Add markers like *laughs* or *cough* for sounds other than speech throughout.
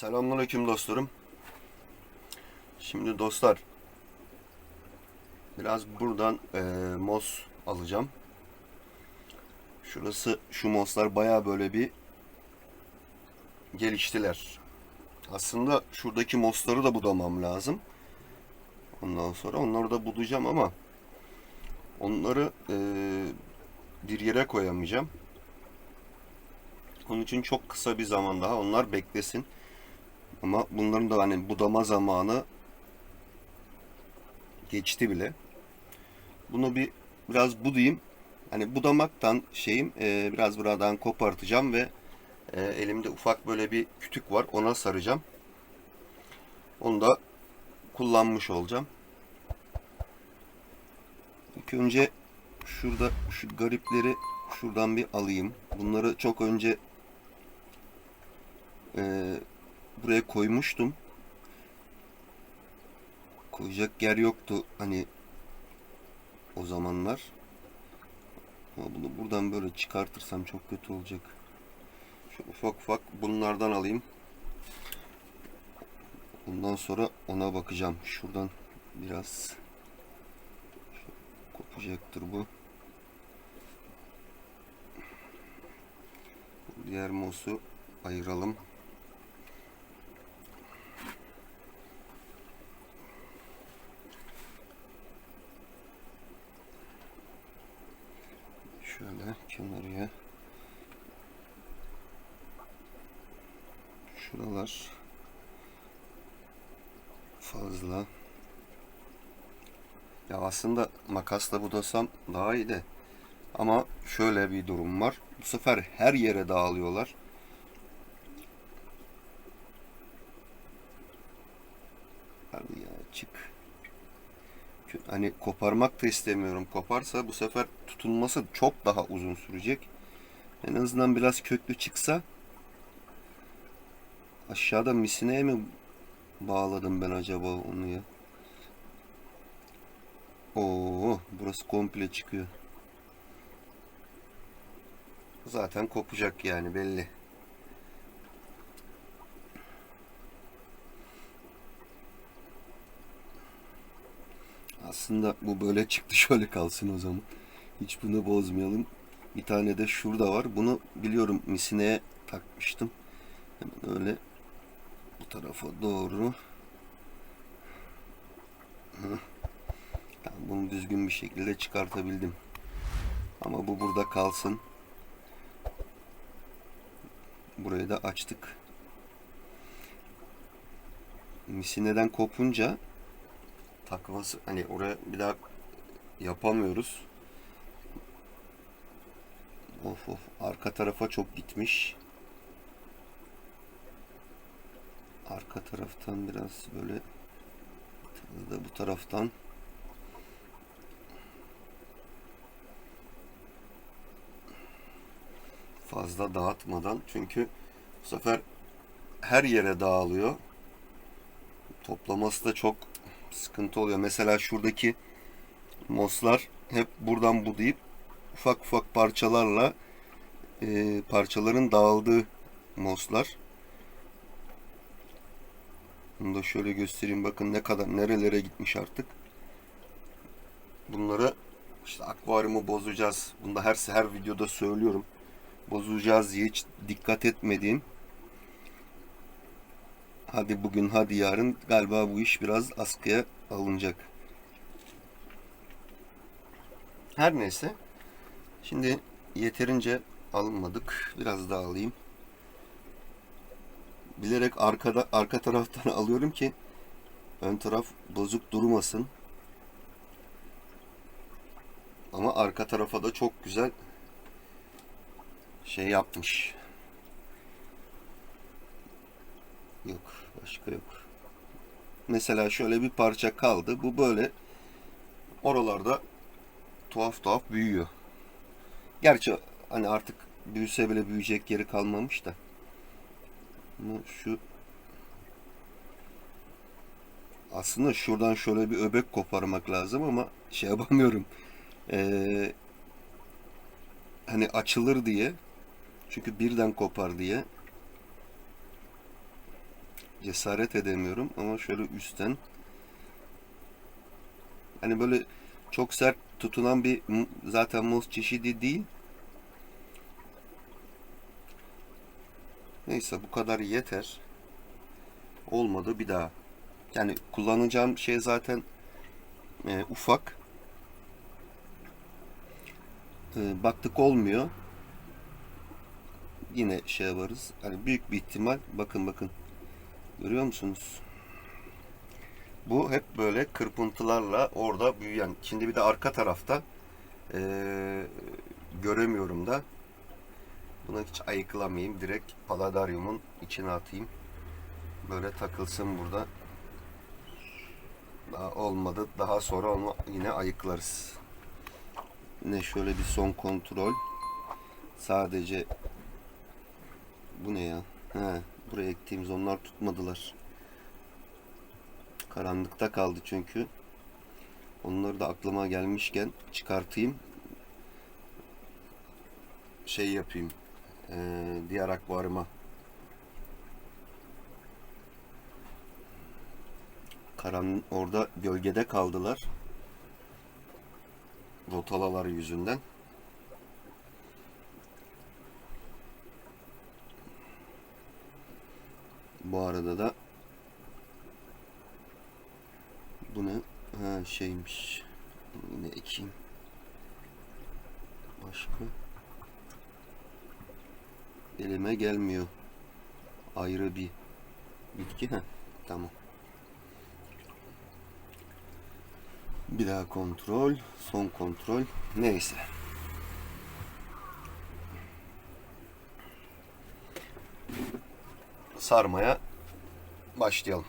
Selamünaleyküm dostlarım. Şimdi dostlar biraz buradan eee mos alacağım. Şurası şu moslar baya böyle bir geliştiler. Aslında şuradaki mosları da budamam lazım. Ondan sonra onları da budayacağım ama onları eee, bir yere koyamayacağım. Onun için çok kısa bir zaman daha onlar beklesin. Ama bunların da hani budama zamanı geçti bile. Bunu bir biraz budayım. Hani budamaktan şeyim e, biraz buradan kopartacağım ve e, elimde ufak böyle bir kütük var ona saracağım. Onu da kullanmış olacağım. İlk önce şurada şu garipleri şuradan bir alayım. Bunları çok önce e, buraya koymuştum. Koyacak yer yoktu hani o zamanlar. Ama bunu buradan böyle çıkartırsam çok kötü olacak. Şu ufak ufak bunlardan alayım. Bundan sonra ona bakacağım. Şuradan biraz kopacaktır bu. Diğer mosu ayıralım. Şöyle kenarıya. Şuralar fazla. Ya aslında makasla budasam daha iyi de. Ama şöyle bir durum var. Bu sefer her yere dağılıyorlar. Hadi ya çık hani koparmak da istemiyorum. Koparsa bu sefer tutunması çok daha uzun sürecek. En azından biraz köklü çıksa aşağıda misineye mi bağladım ben acaba onu ya? Oo, burası komple çıkıyor. Zaten kopacak yani belli. Aslında bu böyle çıktı şöyle kalsın o zaman. Hiç bunu bozmayalım. Bir tane de şurada var. Bunu biliyorum misineye takmıştım. Hemen öyle bu tarafa doğru. Tamam, bunu düzgün bir şekilde çıkartabildim. Ama bu burada kalsın. Burayı da açtık. Misineden kopunca takması hani oraya bir daha yapamıyoruz. Of of arka tarafa çok gitmiş. Arka taraftan biraz böyle da bu taraftan fazla dağıtmadan çünkü bu sefer her yere dağılıyor. Toplaması da çok sıkıntı oluyor. Mesela şuradaki moslar hep buradan budayıp ufak ufak parçalarla e, parçaların dağıldığı moslar. Bunu da şöyle göstereyim. Bakın ne kadar nerelere gitmiş artık. Bunları işte akvaryumu bozacağız. Bunu da her her videoda söylüyorum. Bozacağız diye hiç dikkat etmediğim hadi bugün hadi yarın galiba bu iş biraz askıya alınacak. Her neyse. Şimdi yeterince alınmadık. Biraz daha alayım. Bilerek arkada arka taraftan *laughs* alıyorum ki ön taraf bozuk durmasın. Ama arka tarafa da çok güzel şey yapmış. Yok. Başka yok. Mesela şöyle bir parça kaldı. Bu böyle oralarda tuhaf tuhaf büyüyor. Gerçi hani artık büyüse bile büyüyecek yeri kalmamış da. Ama şu aslında şuradan şöyle bir öbek koparmak lazım ama şey yapamıyorum. Ee, hani açılır diye çünkü birden kopar diye cesaret edemiyorum ama şöyle üstten hani böyle çok sert tutunan bir zaten muz çeşidi değil. Neyse bu kadar yeter. Olmadı bir daha. Yani kullanacağım şey zaten e, ufak. E, baktık olmuyor. Yine şey yaparız. Hani büyük bir ihtimal bakın bakın. Görüyor musunuz? Bu hep böyle kırpıntılarla orada büyüyen. Şimdi bir de arka tarafta e, göremiyorum da. Bunu hiç ayıklamayayım. Direkt paladaryumun içine atayım. Böyle takılsın burada. Daha olmadı. Daha sonra onu yine ayıklarız. Yine şöyle bir son kontrol. Sadece bu ne ya? He, buraya ektiğimiz onlar tutmadılar. Karanlıkta kaldı çünkü. Onları da aklıma gelmişken çıkartayım. Şey yapayım. Ee, diğer akvaryuma. Karan orada gölgede kaldılar. Rotalalar yüzünden. Bu arada da bu ne? Ha şeymiş. Yine ekeyim. Başka elime gelmiyor. Ayrı bir bitki. ha tamam. Bir daha kontrol. Son kontrol. Neyse. Sarmaya başlayalım.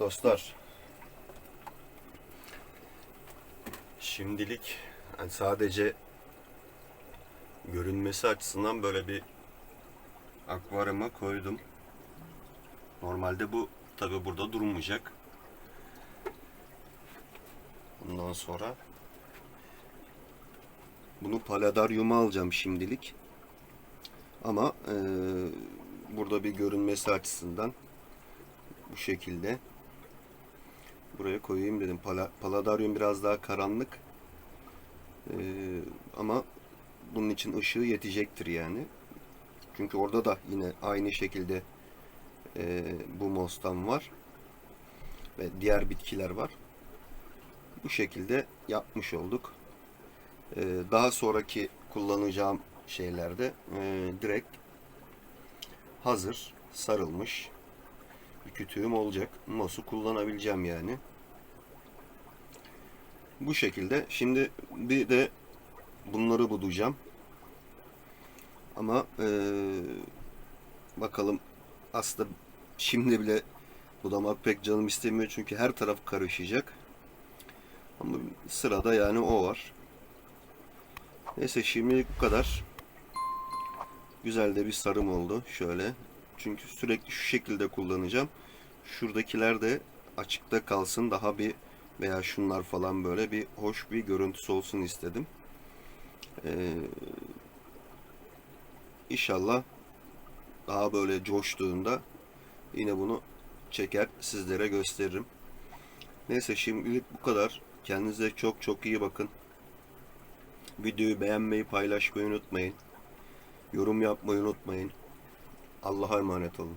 Dostlar. Şimdilik yani sadece görünmesi açısından böyle bir akvaryuma koydum. Normalde bu tabi burada durmayacak. Ondan sonra bunu paladaryuma alacağım şimdilik. Ama eee, burada bir görünmesi açısından bu şekilde buraya koyayım dedim. Pala, paladaryum biraz daha karanlık. Eee, ama bunun için ışığı yetecektir yani. Çünkü orada da yine aynı şekilde eee, bu mostan var ve diğer bitkiler var. Bu şekilde yapmış olduk. Eee, daha sonraki kullanacağım şeylerde eee, direkt hazır sarılmış bir kütüğüm olacak. Mos'u kullanabileceğim yani. Bu şekilde. Şimdi bir de bunları budayacağım. Ama eee, bakalım aslında şimdi bile budamak pek canım istemiyor çünkü her taraf karışacak. Ama sırada yani o var. Neyse şimdilik bu kadar. Güzel de bir sarım oldu. Şöyle. Çünkü sürekli şu şekilde kullanacağım. Şuradakiler de açıkta kalsın. Daha bir veya şunlar falan böyle bir hoş bir görüntüsü olsun istedim. Ee, inşallah daha böyle coştuğunda yine bunu çeker sizlere gösteririm. Neyse şimdilik bu kadar. Kendinize çok çok iyi bakın. Videoyu beğenmeyi, paylaşmayı unutmayın. Yorum yapmayı unutmayın. Allah'a emanet olun.